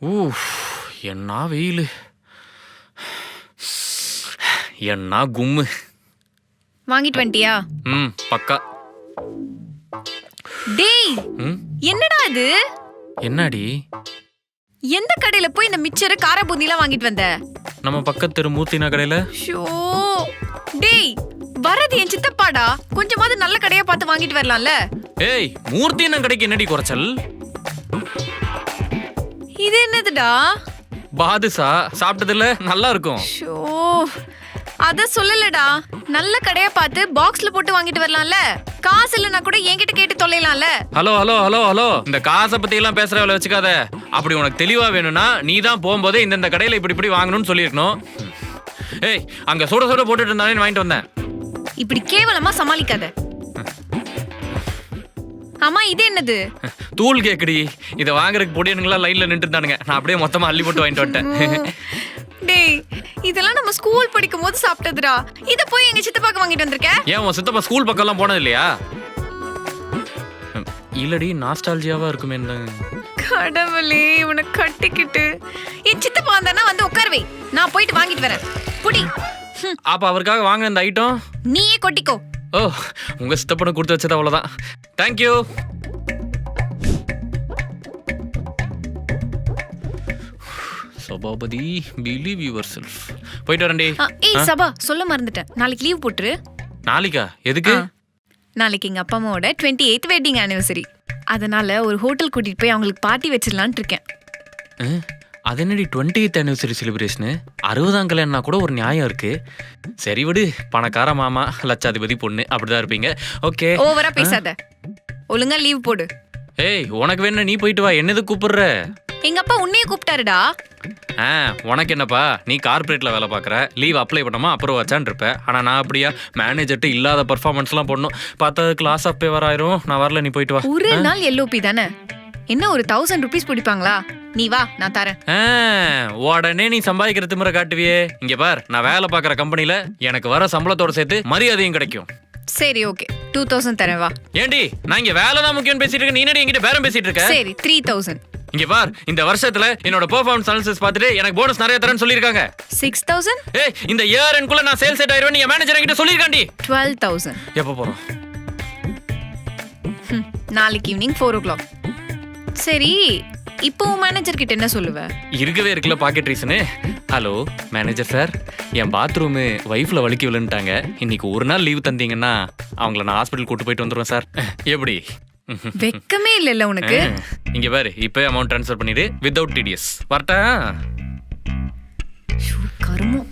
ஊஃப் என்ன வெயில். என்ன கும்மு. வாங்கிட்டு வந்துட்டியா ம் பக்கா. டேய் ம்? என்னடா இது? என்னடி? எந்த கடையில போய் இந்த மிச்சர் கார பூந்திலாம் வாங்கிட்டு வந்த? நம்ம பக்கத்து தெரு மூர்த்தினா கடையில் ஷோ. டேய் வரது என் சித்தப்பாடா. கொஞ்சமாவது நல்ல கடையா பார்த்து வாங்கிட்டு வரலாம்ல. ஏய் மூர்த்தினா கடைக்கு என்னடி குறைச்சல்? இது என்னதுடா? பாதுசா சாப்பிட்டதில்ல நல்லா இருக்கும். ஷோ அத சொல்லலடா. நல்ல கடையா பார்த்து பாக்ஸ்ல போட்டு வாங்கிட்டு வரலாம்ல. காசு இல்லைன்னா கூட என்கிட்ட கேட்டு தொலைலாம்ல. Hello hello hello hello. இந்த காசை பத்தி எல்லாம் பேசுற வேலை வச்சுக்காத. அப்படி உனக்கு தெளிவா வேணும்னா நீ தான் போகும்போதே இந்தந்த கடையில இப்படி இப்படி வாங்கணும்னு சொல்லியிருக்கணும். ஏய் அங்க சுட சுட போட்டுட்டு இருந்தானே வாங்கிட்டு வந்தேன் இப்படி கேவலமா சமாளிக்காத. அம்மா இது என்னது? தூள் கேக்குடி. இதை வாங்குறதுக்கு பொடியனுங்களா லைன்ல நின்று இருந்தானுங்க நான் அப்படியே மொத்தமா அள்ளி போட்டு வாங்கிட்டு வந்துட்டேன். டேய் இதெல்லாம் நம்ம ஸ்கூல் படிக்கும் போது சாப்பிட்டதுடா. இத போய் எங்க சித்தப்பாக்கு வாங்கிட்டு வந்திருக்க? ஏன் உன் சித்தப்பா ஸ்கூல் பக்கம்லாம் போனது இல்லையா? இல்லடி நாஸ்டாலஜியாவா இருக்குமே கடவுளே இவனை கட்டிக்கிட்டு. என் சித்தப்பா வந்தானா வந்து உட்காருவே நான் போயிட்டு வாங்கிட்டு வரேன். புடி. அப்ப அவருக்காக வாங்க இந்த ஐட்டம் நீயே கொட்டிக்கோ. ஓ உங்க சித்தப்பனை கொடுத்து வச்சது அவ்வளவுதான். Thank you Sabapathi believe yourself போயிட்டு வரேன்டி. ஆ, ஏய் சபா சொல்ல மறந்துட்டேன். நாளைக்கு லீவ் போட்டுரு. நாளைக்கா? எதுக்கு? ஆ. நாளைக்கு எங்க அப்பா அம்மாவோட டுவெண்ட்டி எய்த் வெட்டிங் ஆனிவர்சரி அதனால ஒரு ஹோட்டல் கூட்டிட்டு போய் அவங்களுக்கு பார்ட்டி வச்சிடலான்னு இருக்கேன். அஹ், அது என்னடி டுவெண்ட்டி எய்த் ஆனிவர்சரி செலிப்ரேஷனு அறுபதாம் கல்யாணம்னா கூட ஒரு நியாயம் இருக்கு. சரி விடு பணக்கார மாமா லட்சாதிபதி பொண்ணு அப்படிதான் இருப்பீங்க. ஓகே ஓவரா பேசாத. ஒழுங்கா லீவ் போடு. ஏய் உனக்கு வேணா நீ போயிட்டு வா. என்னது கூப்பிடுற? எங்க அப்பா உன்னையே கூப்பிட்டாருடா. ஆ உனக்கு என்னப்பா? நீ கார்ப்பரேட்ல வேலை பார்க்குற. லீவ் அப்ளை பண்ணாமா அப்புறம் வச்சான் இருப்ப. ஆனால் நான் அப்படியா? மேனேஜர்ட்டு இல்லாத பர்ஃபார்மன்ஸ்லாம் பண்ணணும் பார்த்தா கிளாஸ் அப்பே வராயிரும் நான் வரல நீ போயிட்டு வா. ஒரு நாள் எல்ஓபி தானே? என்ன ஒரு தௌசண்ட் ருபீஸ் பிடிப்பாங்களா? நீ வா நான் தரேன். ஆ, உடனே நீ சம்பாதிக்கிற திமிர காட்டுவியே. இங்க பார் நான் வேலை பார்க்குற கம்பெனில எனக்கு வர சம்பளத்தோட சேர்த்து மரியாதையும் கிடைக்கும். சரி ஓகே டூ தௌசண்ட் தரேன் வா. ஏண்டி நான் இங்க வேலை தான் முக்கியம் பேசிட்டு இருக்கேன். நீ என்னடி என்கிட்ட பேரம் பேசிட்டு இருக்க? சரி த்ரீ தௌசண்ட் இங்க பார் இந்த வருஷத்துல என்னோட பெர்ஃபார்மன்ஸ் அனாலிசிஸ் பார்த்துட்டு எனக்கு போனஸ் நிறைய தரேன்னு சொல்லியிருக்காங்க. சிக்ஸ் தௌசண்ட் ஏய் இந்த இயர் என்குள்ள நான் சேல்ஸ் செட் ஆயிருவேன் நீங்க மேனேஜர் என்கிட்ட சொல்லியிருக்காண்டி. டுவெல் தௌசண்ட் எப்போ போறோம்? நாளைக்கு ஈவினிங் ஃபோர் ஓ கிளாக் சரி இப்போ மேனேஜர் கிட்ட என்ன சொல்லுவ? இருக்கவே இருக்கல pocket reason hello manager sir என் பாத்ரூமு ஒய்ஃப்ல வழுக்கி விழுந்துட்டாங்க. இன்னைக்கு ஒரு நாள் லீவ் தந்தீங்கன்னா அவங்கள நான் ஹாஸ்பிட்டல் கூட்டு போயிட்டு வந்துடுவேன் சார் எப்படி? வெக்கமே இல்லைல்ல உனக்கு. இங்க பாரு இப்பவே அமௌண்ட் ட்ரான்ஸ்ஃபர் பண்ணிடு. வித்தவுட் டிடிஎஸ் வரட்டா? கருமம்.